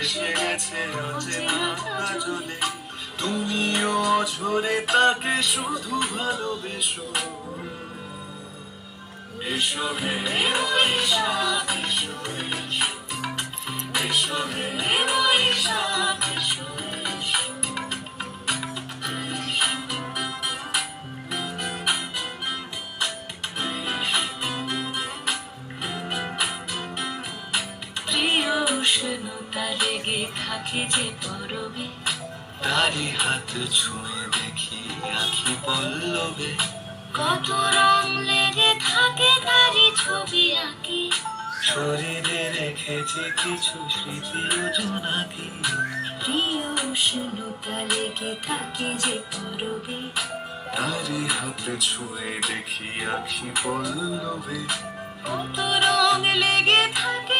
ভেসে গেছে অচেনা জলে। তুমিও ঝরে তাকে শুধু ভালোবেসো। এসো হে উষ্ণতা লেগে থাকে যে পরবে। তারি হাত ছুঁয়ে দেখি আখি পল্লবে। কত রং লেগে থাকে তারই ছবি আঁকি। শরীরে রেখেছি কিছু স্মৃতি জোনাকি প্রিয় উষ্ণতা লেগে থাকে যে পরবে। তারি হাত ছুঁয়ে দেখি আখি পল্লবে। কত রং লেগে থাকে